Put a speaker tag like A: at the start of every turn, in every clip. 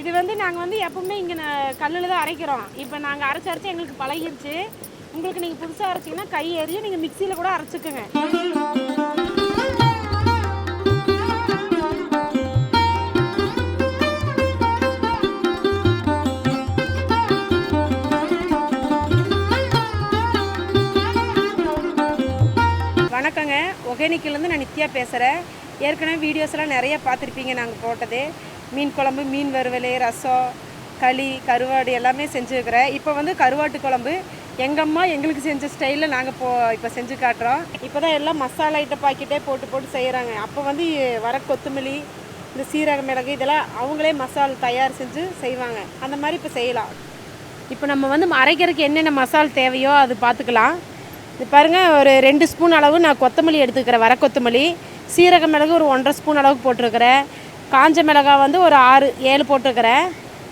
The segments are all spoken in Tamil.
A: இது வந்து நாங்கள் வந்து எப்பவுமே இங்கே கல்லில் தான் அரைக்கிறோம். இப்போ நாங்கள் அரைச்சி அரைச்சி எங்களுக்கு பழகிருச்சு. உங்களுக்கு நீங்கள் புதுசாக அரைச்சிங்கன்னா கை ஏறியும் நீங்கள் மிக்சியில் கூட அரைச்சிக்கோங்க. வணக்கங்க. ஒகேனிக்கிலேருந்து நான் நித்யா பேசுகிறேன் ஏற்கனவே வீடியோஸ்லாம் நிறைய பார்த்துருப்பீங்க நாங்கள் போட்டது. மீன் குழம்பு மீன் வறுவல் ரசம் களி கருவாடு எல்லாமே செஞ்சுருக்கிறேன். இப்போ வந்து கருவாட்டு குழம்பு எங்கள் அம்மா எங்களுக்கு செஞ்ச ஸ்டைலில் நாங்கள் போ இப்போ செஞ்சு காட்டுறோம். இப்போ தான் எல்லாம் மசாலா ஐட்ட பாக்கெட்டே போட்டு போட்டு செய்கிறாங்க அப்போ வந்து வர கொத்தமல்லி இந்த சீரக மிளகு இதெல்லாம் அவங்களே மசால் தயார் செஞ்சு செய்வாங்க. அந்த மாதிரி இப்போ செய்யலாம். இப்போ நம்ம வந்து அரைக்கிறதுக்கு என்னென்ன மசால் தேவையோ அது பார்த்துக்கலாம் இது பாருங்கள் ஒரு ரெண்டு ஸ்பூன் அளவு நான் கொத்தமல்லி எடுத்துக்கிறேன் வர கொத்தமல்லி. சீரக மிளகு ஒரு ஒன்றரை ஸ்பூன் அளவுக்கு போட்டிருக்கிறேன். காஞ்ச மிளகாய் வந்து ஒரு ஆறு ஏழு போட்டுருக்கிறேன்.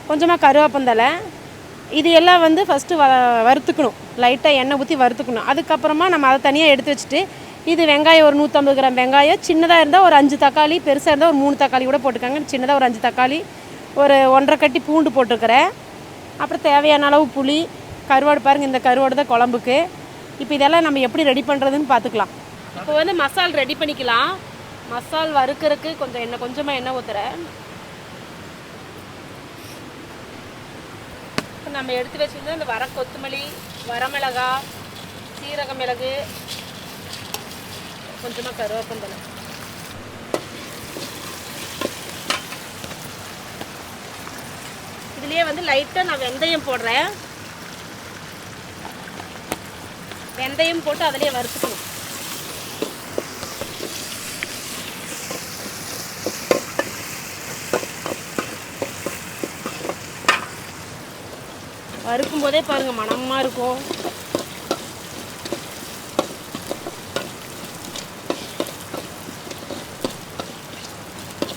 A: கொஞ்சமாக கருவேப்பந்தலை இது எல்லாம் வந்து ஃபஸ்ட்டு வ வறுத்துக்கணும். லைட்டாக எண்ணெய் ஊற்றி வறுத்துக்கணும். அதுக்கப்புறமா நம்ம அதை தனியாக எடுத்து வச்சுட்டு இது வெங்காயம் ஒரு நூற்றம்பது கிராம் வெங்காயம் சின்னதாக இருந்தால் ஒரு அஞ்சு தக்காளி பெருசாக இருந்தால் ஒரு மூணு தக்காளி கூட போட்டுக்கோங்க. சின்னதாக ஒரு அஞ்சு தக்காளி ஒரு ஒன்றரை கட்டி பூண்டு போட்டிருக்கிறேன். அப்புறம் தேவையான அளவு புளி கருவாடு பாருங்கள் இந்த கருவாடு தான் குழம்புக்கு. இப்போ இதெல்லாம் நம்ம எப்படி ரெடி பண்ணுறதுன்னு பார்த்துக்கலாம் இப்போ வந்து மசால் ரெடி பண்ணிக்கலாம். மசால் வறுக்கிறதுக்கு கொஞ்சம் எண்ணெய் கொஞ்சமாக எண்ணெய் ஊற்றுறேன் இப்போ நம்ம எடுத்து வச்சுருந்தா இந்த வர கொத்தமல்லி வரமிளகா சீரக மிளகு கொஞ்சமாக கருவேப்பந்தலை இதுலேயே வந்து லைட்டாக நான் வெந்தயம் போடுறேன். வெந்தயம் போட்டு அதிலே வறுத்துக்கணும். அறுக்கும் போதே பாருங்க மணமா இருக்கும்.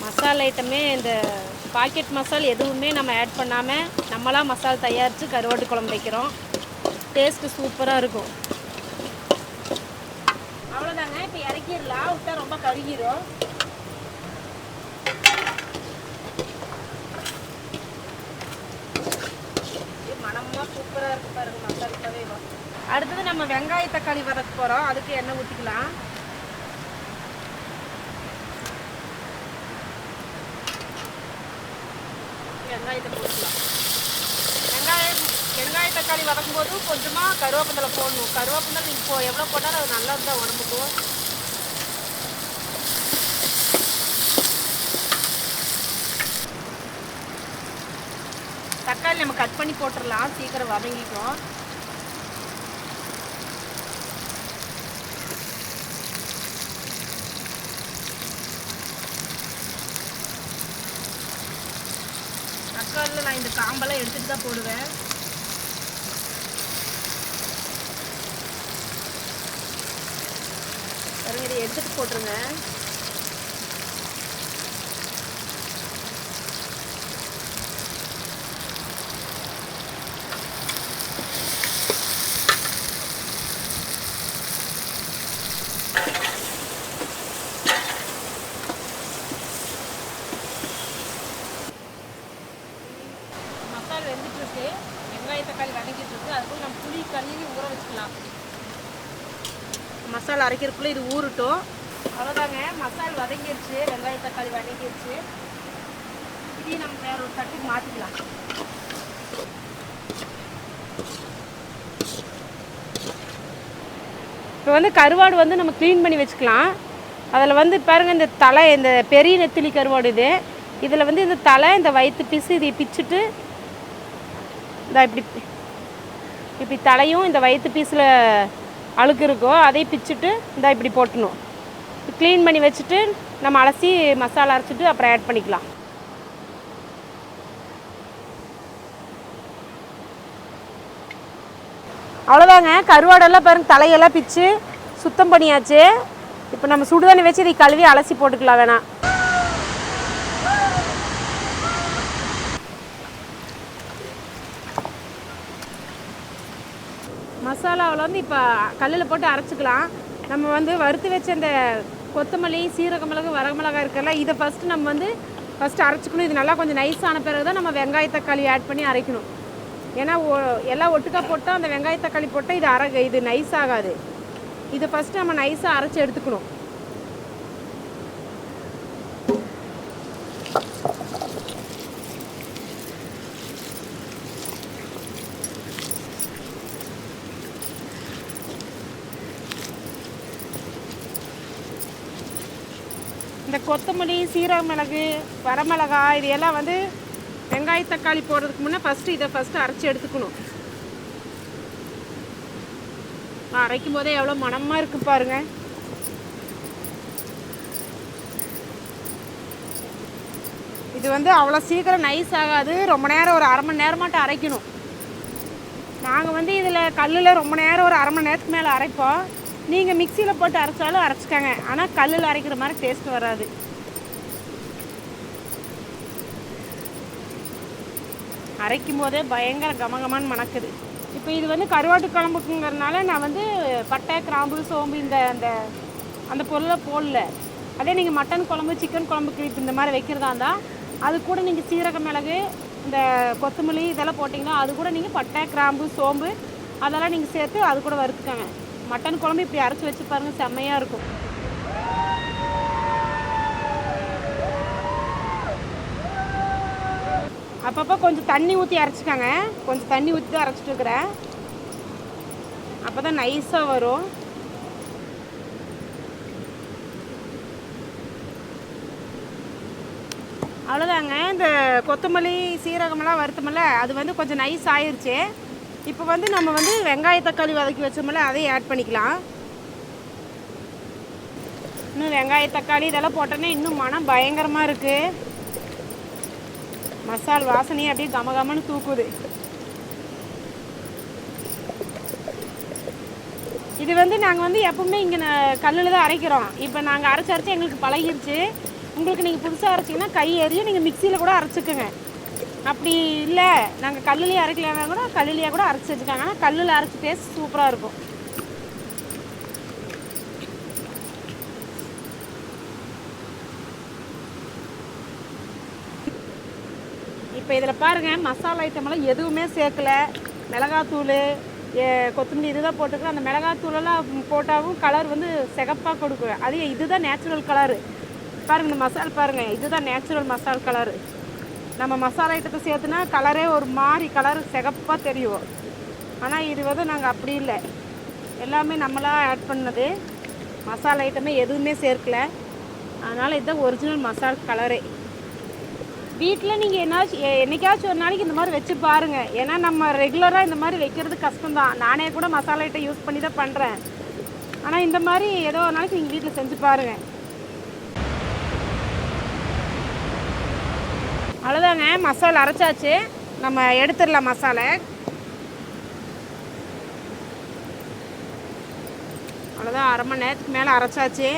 A: மசாலா ஐட்டமே இந்த பாக்கெட் மசால் எதுவுமே நம்ம ஆட் பண்ணாமல் நம்மளாக மசால் தயாரித்து கருவாட்டு குழம்பு வைக்கிறோம். டேஸ்ட்டு சூப்பராக இருக்கும். அவ்வளோதாங்க இப்போ இறக்கிடலாம். விட்டால் ரொம்ப கருகிரும் இது மணமா சூப்பராக இருக்கு பாருங்க மசாலா இப்பவே வா. அடுத்தது நம்ம வெங்காய தக்காளி வதக்க போகிறோம் அதுக்கு எண்ணெய் ஊற்றிக்கலாம் வெங்காயத்தை போட்டுக்கலாம். வெங்காயம் வெங்காய தக்காளி வதக்கும் போது கொஞ்சமாக கருவேப்பந்தலை போடணும். கருவேப்பந்தலை நீங்கள் இப்போ எவ்வளோ போட்டாலும் அது நல்லா இருந்தால் உடம்புக்கும் தக்காளி நம்ம கட் பண்ணி போட்டுடலாம். சீக்கிரம் வதங்கிக்கும் தக்காளியில் நான் இந்த காம்பெல்லாம் எடுத்துட்டு தான் போடுவேன். பாருங்க இதை எடுத்துட்டு போட்டுருங்க. இருக்கு வெங்காய தக்காளி வதங்கிட்டு இருக்கு. அதுக்குள்ள நம்ம புளி கழுவி ஊற வச்சுக்கலாம். மசாலா அரைக்கிறதுக்குள்ள இது ஊறட்டும். அவ்வளோதாங்க மசால் வதங்கிருச்சு. வெங்காய தக்காளி வதங்கிருச்சு. இதையும் நம்ம வேற ஒரு தட்டுக்கு மாற்றிக்கலாம் இப்போ வந்து கருவாடு வந்து நம்ம க்ளீன் பண்ணி வச்சுக்கலாம். அதில் வந்து பாருங்கள் இந்த தலை இந்த பெரிய நெத்திலி கருவாடு இது. இதில் வந்து இந்த தலை இந்த வயிற்று பீஸு இதை பிச்சுட்டு இந்த இப்படி இப்படி தலையும் இந்த வயிற்று பீஸில் அழுக்கு இருக்கோ அதை பிச்சுட்டு இந்த இப்படி போட்டணும். க்ளீன் பண்ணி வச்சுட்டு நம்ம அலசி மசாலா அரைச்சிட்டு அப்புறம் ஆட் பண்ணிக்கலாம். அவ்வளோதாங்க கருவாடெல்லாம் பாருங்க தலையெல்லாம் பிச்சு சுத்தம் பண்ணியாச்சு. இப்போ நம்ம சுடுதண்ணி வச்சு இதை கழுவி அலசி போட்டுக்கலாம் வேணாம். மசாலாவில் வந்து இப்போ கல்லில் போட்டு அரைச்சிக்கலாம். நம்ம வந்து வறுத்து வச்ச அந்த கொத்தமல்லி சீரக மிளகு வரமிளகாய் இருக்கல இதை ஃபஸ்ட்டு நம்ம வந்து ஃபஸ்ட்டு அரைச்சிக்கணும். இது நல்லா கொஞ்சம் நைஸ் ஆன பிறகு தான் நம்ம வெங்காய தக்காளி ஆட் பண்ணி அரைக்கணும். ஏன்னா ஒ- எல்லாம் ஒட்டுக்கா போட்டால் அந்த வெங்காய தக்காளி போட்டால் இது அரை இது நைஸ் ஆகாது. இதை ஃபஸ்ட்டு நம்ம நைஸாக அரைச்சி எடுத்துக்கணும். கொத்தமல்லி சீரக மிளகு வரமிளகா இது எல்லாம் வந்து வெங்காய தக்காளி போடுறதுக்கு முன்னே ஃபஸ்ட்டு இதை ஃபஸ்ட்டு அரைச்சி எடுத்துக்கணும். நான் அரைக்கும் போதே எவ்வளோ மணமாக இருக்கு பாருங்க. இது வந்து அவ்வளோ சீக்கிரம் நைஸ் ஆகாது. ரொம்ப நேரம் ஒரு அரை மணி நேரமாட்டம் அரைக்கணும். நாங்கள் வந்து இதில் கல்லில் ரொம்ப நேரம் ஒரு அரை மணி நேரத்துக்கு மேலே அரைப்போம். நீங்கள் மிக்சியில் போட்டு அரைச்சாலும் அரைச்சிக்கோங்க. ஆனால் கல்லில் அரைக்கிற மாதிரி டேஸ்ட் வராது. அரைக்கும் போதே பயங்கர கமகமான்னு மணக்குது. இப்போ இது வந்து கருவாட்டு குழம்புக்குங்கிறதுனால நான் வந்து பட்டை கிராம்பு சோம்பு இந்த அந்த அந்த பொருளை போடல. அதே நீங்கள் மட்டன் குழம்பு சிக்கன் குழம்புக்கு கிளிப்பு இந்த மாதிரி வைக்கிறதா இருந்தால் அது கூட நீங்கள் சீரக மிளகு இந்த கொத்தமல்லி இதெல்லாம் போட்டிங்கன்னா அது கூட நீங்கள் பட்டை கிராம்பு சோம்பு அதெல்லாம் நீங்கள் சேர்த்து அது கூட வறுத்துக்கோங்க. மட்டன் குழம்பு இப்படி அரைச்சி வச்சு பாருங்கள் செம்மையாக இருக்கும். அப்பப்போ கொஞ்சம் தண்ணி ஊற்றி அரைச்சிக்கோங்க. கொஞ்சம் தண்ணி ஊற்றி தான் அரைச்சிட்டு இருக்கிறேன். அப்போ தான் நைஸாக வரும். அவ்வளோதாங்க இந்த கொத்தமல்லி சீரகமெல்லாம் வருத்தமில்ல அது வந்து கொஞ்சம் நைஸ் ஆயிடுச்சு இப்போ வந்து நம்ம வந்து வெங்காய தக்காளி வதக்கி வச்சோம்ல அதையும் ஆட் பண்ணிக்கலாம். இன்னும் வெங்காய தக்காளி இதெல்லாம் போட்டோன்னே இன்னும் மனம் பயங்கரமாக இருக்குது மசால் வாசனையே அப்படியே கமகமன்னு தூக்குது. இது வந்து நாங்கள் வந்து எப்பவுமே இங்கே கல்லில் தான் அரைக்கிறோம். இப்போ நாங்கள் அரைச்சி அரைச்சி எங்களுக்கு பழகிருச்சு. உங்களுக்கு நீங்கள் புதுசாக அரைச்சிங்கன்னா கை எறியும் நீங்கள் மிக்சியில் கூட அரைச்சிக்கோங்க. அப்படி இல்லை. நாங்கள் கல்லுலேயே அரைக்கலைன்னா கூட கல்லுலேயே கூட அரைச்சி வச்சுக்காங்க ஆனால் கல்லில் அரைச்சி டேஸ்ட் சூப்பராக இருக்கும். இப்போ இதில் பாருங்கள் மசாலா ஐட்டமெல்லாம் எதுவுமே சேர்க்கல. மிளகாத்தூள் ஏ- கொத்தமல்லி இதுதான் போட்டுக்கலாம் அந்த மிளகாத்தூளெல்லாம் போட்டாவும் கலர் வந்து சிகப்பாக கொடுக்கும். அது இதுதான் நேச்சுரல் கலரு பாருங்கள் இந்த மசால் பாருங்கள் இதுதான் நேச்சுரல் மசால் கலரு நம்ம மசாலா ஐட்டத்தை சேர்த்துனா கலரே ஒரு மாதிரி கலர் சிகப்பாக தெரியும். ஆனால் இது வந்து நாங்கள் அப்படி இல்லை. எல்லாமே நம்மளாக ஆட் பண்ணது மசாலா ஐட்டமே எதுவுமே சேர்க்கல. அதனால் இதுதான் ஒரிஜினல் மசால் கலரே வீட்டில் நீங்கள் என்னாச்சும் எ- என்னைக்காச்சும் ஒரு நாளைக்கு இந்த மாதிரி வச்சு பாருங்கள் ஏன்னா நம்ம ரெகுலராக இந்த மாதிரி வைக்கிறது கஷ்டம்தான். நானே கூட மசாலா ஐட்டம் யூஸ் பண்ணி தான் பண்ணுறேன் ஆனால் இந்த மாதிரி ஏதோ ஒரு நாளைக்கு நீங்கள் வீட்டில் செஞ்சு பாருங்கள் அவ்வளோதாங்க மசாலா அரைச்சாச்சு. நம்ம எடுத்துடலாம் மசாலா. அவ்வளோதான் அரை மணி நேரத்துக்கு மேலே அரைச்சாச்சு.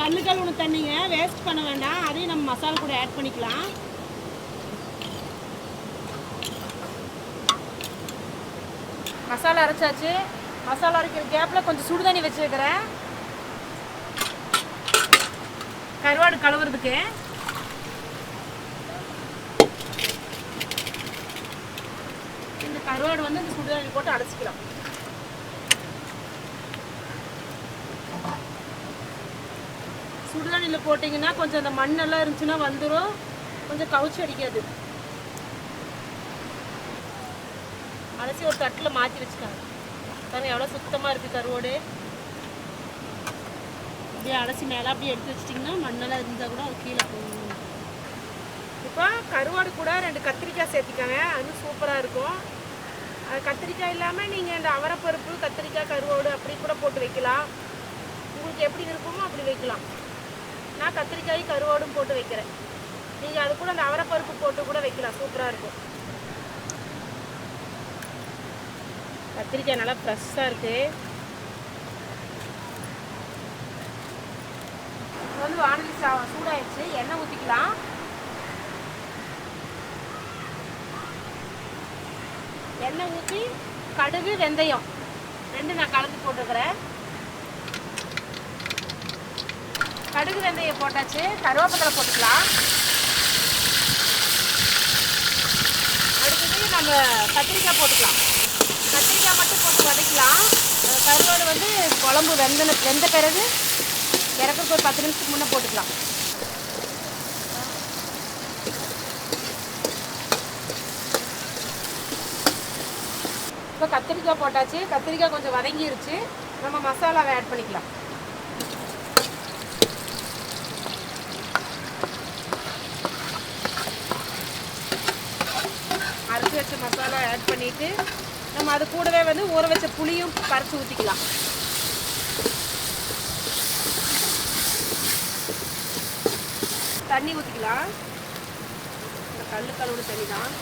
A: கல்லு கழுவுன தண்ணிங்க வேஸ்ட் பண்ண வேண்டாம். அதையும் நம்ம மசாலா கூட ஆட் பண்ணிக்கலாம். மசாலா அரைச்சாச்சு. மசாலா அரைக்கிற கேப்பில் கொஞ்சம் சுடு தண்ணி வச்சுருக்கிறேன் கருவாடு கழுவுறதுக்கு. இந்த கருவாடு வந்து இந்த சுடு தண்ணி போட்டு அடைச்சிக்கலாம். சுடுதண்ணியில் போட்டிங்கன்னா கொஞ்சம் அந்த மண்ணெல்லாம் இருந்துச்சுன்னா வந்துடும் கொஞ்சம் கவுச்சி அடிக்காது. அலசி ஒரு தட்டில் மாற்றி வச்சுக்காங்க பாருங்க எவ்வளோ சுத்தமாக இருக்குது கருவோடு. அப்படியே அலசி மேலே அப்படியே எடுத்து வச்சிட்டிங்கன்னா மண்ணெல்லாம் இருந்தால் கூட அது கீழே போகும். இப்போ கருவாடு கூட ரெண்டு கத்திரிக்காய் சேர்த்துக்காங்க. அது சூப்பராக இருக்கும். அது கத்திரிக்காய் இல்லாமல் நீங்கள் இந்த அவரைப்பருப்பு கத்திரிக்காய் கருவாடு அப்படி கூட போட்டு வைக்கலாம். உங்களுக்கு எப்படி விருப்பமோ அப்படி வைக்கலாம். நான் கத்திரிக்காய் கருவாடும் போட்டு வைக்கிறேன். நீங்கள் அது கூட அந்த அவரைப்பருப்பு போட்டு கூட வைக்கலாம். சூப்பராக இருக்கும். கத்திரிக்காய் நல்லா ஃப்ரெஷ்ஷாக இருக்குது இப்போ வந்து வானொலி சா சூடாயிடுச்சு. எண்ணெய் ஊற்றிக்கலாம் எண்ணெய் ஊற்றி கடுகு வெந்தயம். ரெண்டு நான் கலந்து போட்டுக்கிறேன். கடுகு வெந்தயம் போட்டாச்சு. கருவேப்பிலை போட்டுக்கலாம். அடுத்தது நம்ம கத்திரிக்காய் போட்டுக்கலாம். கருவேப்பிலை மட்டும் போட்டு வதக்கலாம். கருவோடு வந்து குழம்பு வெந்தன வெந்த பிறகு இறக்குறதுக்கு ஒரு பத்து நிமிஷத்துக்கு முன்னே போட்டுக்கலாம். இப்போ கத்திரிக்காய் போட்டாச்சு. கத்திரிக்காய் கொஞ்சம் வதங்கிருச்சு. நம்ம மசாலாவை ஆட் பண்ணிக்கலாம். அரைச்சி வச்ச மசாலா ஆட் பண்ணிவிட்டு நம்ம அது கூடவே வந்து ஊற வச்ச புளியும் பறிச்சு ஊற்றிக்கலாம் தண்ணி ஊற்றிக்கலாம் இந்த கல் கழுவுன தண்ணி தான்.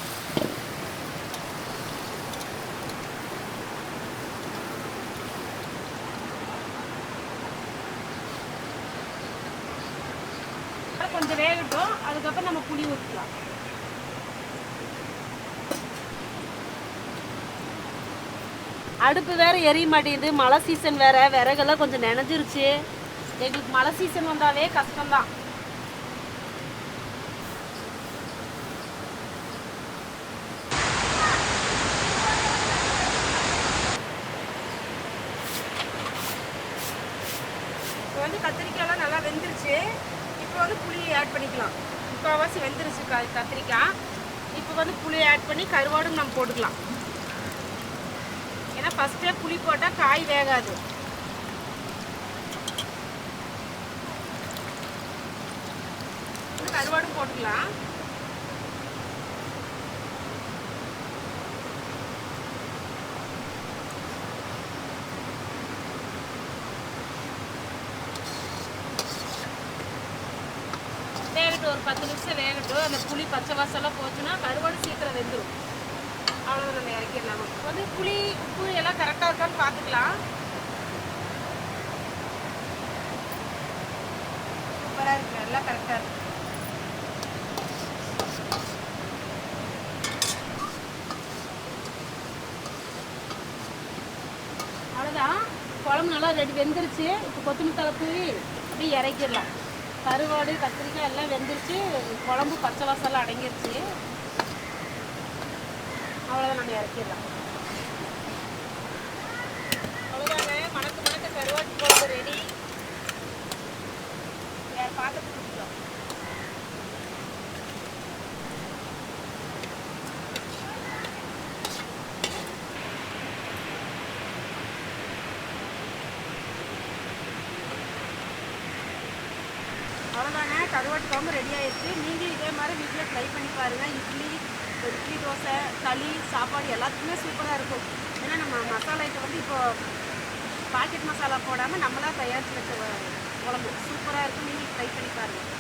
A: கொஞ்சம் வேகட்டும். அதுக்கப்புறம் நம்ம புளி ஊற்றிக்கலாம் அடுப்பு வேற எரிய மாட்டேங்குது. மழை சீசன் வேற. விறகெல்லாம் கொஞ்சம் நினைஞ்சிருச்சு. எங்களுக்கு மழை சீசன் வந்தாவே கஷ்டம்தான். இப்போ வந்து கத்திரிக்காயெல்லாம் நல்லா வெந்துருச்சு. இப்போ வந்து புளியை ஆட் பண்ணிக்கலாம். முக்கால்வாசி வெந்துருச்சு க கத்திரிக்காய். இப்போ வந்து புளியை ஆட் பண்ணி கருவாடும் நம்ம போட்டுக்கலாம். ஏன்னா ஃபஸ்ட்டே புளி போட்டால் காய் வேகாது. கருவாடும் போட்டுக்கலாம். வேகட்டும் ஒரு பத்து நிமிஷம் வேகட்டும். அந்த புளி பச்சை வாசம்லாம் போச்சுன்னா கருவாடு சீக்கிரம் வெந்துடும் அவ்வளோ நம்ம இறக்கிடலாம் இப்போ வந்து புளி உப்பு எல்லாம் கரெக்டாக இருக்கான்னு பார்த்துக்கலாம். சூப்பராக இருக்கு. எல்லாம் கரெக்டாக இருக்கு. அவ்வளோதான் குழம்பு நல்லா ரெடி வெந்துருச்சு. இப்போ கொத்தமல்லி தலை தூவி அப்படியே இறக்கிடலாம். கருவாடு கத்திரிக்காய் எல்லாம் வெந்துருச்சு. குழம்பு பச்சை வாசலாம் அடங்கிருச்சு. அவ்வளோதான் நம்ம இறக்கிடலாம். அவ்வளோதாங்க மணக்க மணக்க கருவாட்டு குழம்பு ரெடி வேறு பாத்திரத்துக்கு கொடுத்துக்கலாம் அவ்வளோதாங்க கருவாட்டு குழம்பு ரெடி ஆயிடுச்சு. நீங்கள் இதே மாதிரி வீட்டில் ட்ரை பண்ணி பாருங்கள் இட்லி இப்போ இட்லி தோசை களி சாப்பாடு எல்லாத்துக்குமே சூப்பராக இருக்கும். ஏன்னா நம்ம மசாலா ஐட்டம் வந்து இப்போது பாக்கெட் மசாலா போடாமல் நம்மளாக தயாரித்து வச்ச குழம்பு. சூப்பராக இருக்கும். நீங்கள் ட்ரை பண்ணி பாருங்கள்